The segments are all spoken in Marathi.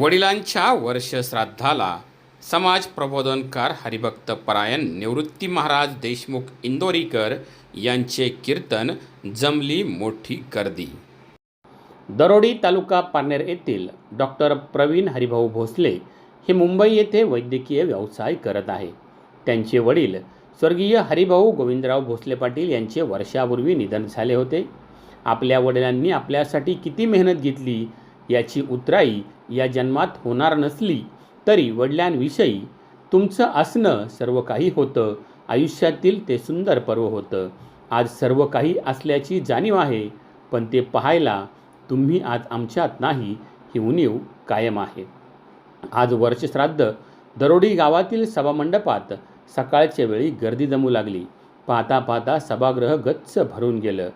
वडिलांच्या वर्षश्राद्धाला समाज प्रबोधनकार हरिभक्त परायण निवृत्ती महाराज देशमुख इंदोरीकर यांचे कीर्तन जमली मोठी गर्दी. दरोडी तालुका पारनेर येथील डॉक्टर प्रवीण हरिभाऊ भोसले हे मुंबई येथे वैद्यकीय व्यवसाय करत आहे. त्यांचे वडील स्वर्गीय हरिभाऊ गोविंदराव भोसले पाटील यांचे वर्षापूर्वी निधन झाले होते. आपल्या वडिलांनी आपल्यासाठी किती मेहनत घेतली याची उतराई या जन्मात होणार नसली तरी वडिलांविषयी तुमचं असणं सर्व काही होतं. आयुष्यातील ते सुंदर पर्व होतं. आज सर्व काही असल्याची जाणीव आहे पण ते पाहायला तुम्ही आज आमच्यात नाही ही उणीव कायम आहे. आज वर्षश्राद्ध. दरोडी गावातील सभामंडपात सकाळच्या वेळी गर्दी जमू लागली. पाहता पाहता सभागृह गच्च भरून गेलं.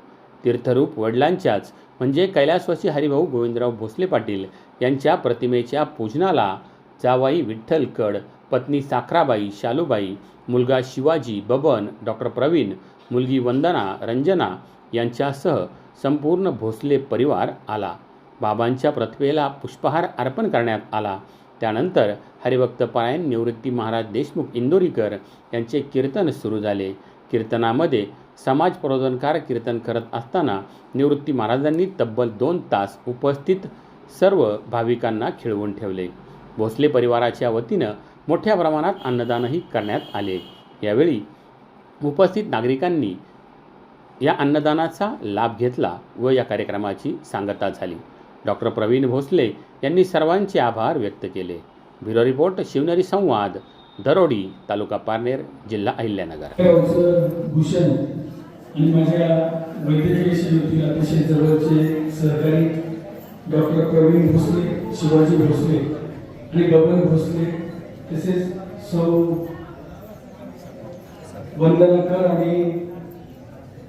तीर्थरूप वडिलांच्याच म्हणजे कैलासवासी हरिभाऊ गोविंदराव भोसले पाटील यांच्या प्रतिमेच्या पूजनाला जावाई विठ्ठल कड पत्नी साखराबाई शालूबाई मुलगा शिवाजी बबन डॉक्टर प्रवीण मुलगी वंदना रंजना यांच्यासह संपूर्ण भोसले परिवार आला. बाबांच्या प्रतिमेला पुष्पहार अर्पण करण्यात आला. त्यानंतर हरिभक्त पारायण निवृत्ती महाराज देशमुख इंदोरीकर यांचे कीर्तन सुरू झाले. कीर्तनामध्ये समाज प्रबोधनकार कीर्तन करत असताना निवृत्ती महाराजांनी तब्बल दोन तास उपस्थित सर्व भाविकांना खिळवून ठेवले. भोसले परिवाराच्या वतीनं मोठ्या प्रमाणात अन्नदानही करण्यात आले. यावेळी उपस्थित नागरिकांनी या अन्नदानाचा लाभ घेतला व या कार्यक्रमाची सांगता झाली. डॉक्टर प्रवीण भोसले यांनी सर्वांचे आभार व्यक्त केले. ब्युरो रिपोर्ट शिवनेरी संवाद. दरोडी तालुका पारनेर जिल्हा अहिल्यानगर. भूषण आणि माझ्या वैद्यकीय सेवेतील अतिशय जवळचे सहकारी डॉक्टर प्रवीण भोसले शिवाजी भोसले आणि बबन भोसले तसेच सौ वंदनाकर आणि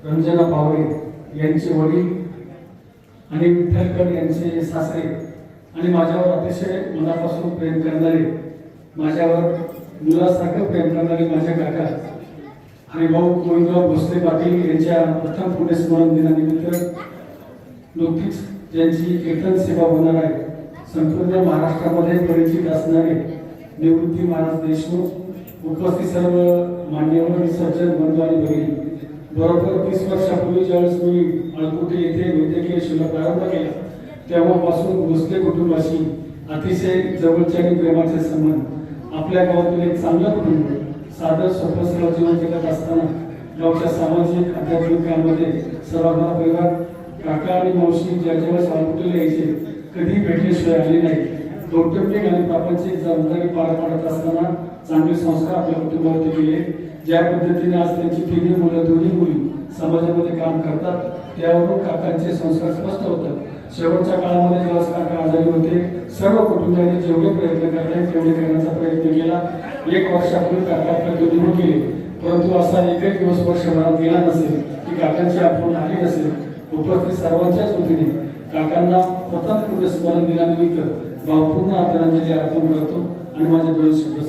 रंजना पावरे यांचे वडील आणि विठ्ठलकर यांचे सासरे आणि माझ्यावर अतिशय मनापासून प्रेम करणारे माझ्यावर मुलासारखं प्रेम करणारे माझ्या काका आणि भाऊ गोविंदराव भोसले पाटील यांच्या प्रथम पुण्यस्मरण दिनानिमित्त नुकतीच ज्यांची कीर्तन सेवा होणार आहे संपूर्ण महाराष्ट्रामध्ये परिचित असणारे निवृत्ती महाराज देशमुख उपस्थित सर्व मान्यवर सज्जन बंधू आणि भगिनी. बरोबर तीस वर्षापूर्वी ज्यावेळेस मी अळकुटे येथे वैद्यकीय शिल्लक प्रारंभ केला तेव्हापासून भोसले कुटुंबाशी अतिशय जवळचे आणि प्रेमाचे संबंध. आपल्या गावातील एक चांगलं कुटुंब साधं सोपं सरळ जीवन जगत असताना गावच्या सामाजिक आध्यात्मिक कामामध्ये सर्वांना परिवार काका आणि मावशी ज्या जेव्हा सालकुटीला यायचे कधी भेटल्याशिवाय आले नाही. कौटुंबिक आणि प्रापंचिक जबाबदारी पार पाडत असताना चांगले संस्कार आपल्या कुटुंबावरती केले. ज्या पद्धतीने आज त्यांची तिन्ही मुलं दोन्ही मुली समाजामध्ये काम करतात त्यावरून काकांचे संस्कार स्पष्ट होतात. शेवटच्या काळामध्ये जेव्हा सरकार आजारी होते. सर्व कुटुंबियांनी जेवढे प्रयत्न करता तेवढे करण्याचा प्रयत्न केला. एक वर्षापूर्वी काका आपल्या निवडून केले परंतु असा एकही दिवस वर्षभरात गेला नसेल की काकांची आठवण आली नसेल. उपस्थित सर्वांच्याच वतीने काकांना प्रथम पुण्यस्मरण दिनानिमित्त भावपूर्ण आदरांजली अर्पण करतो आणि माझे दोन शब्द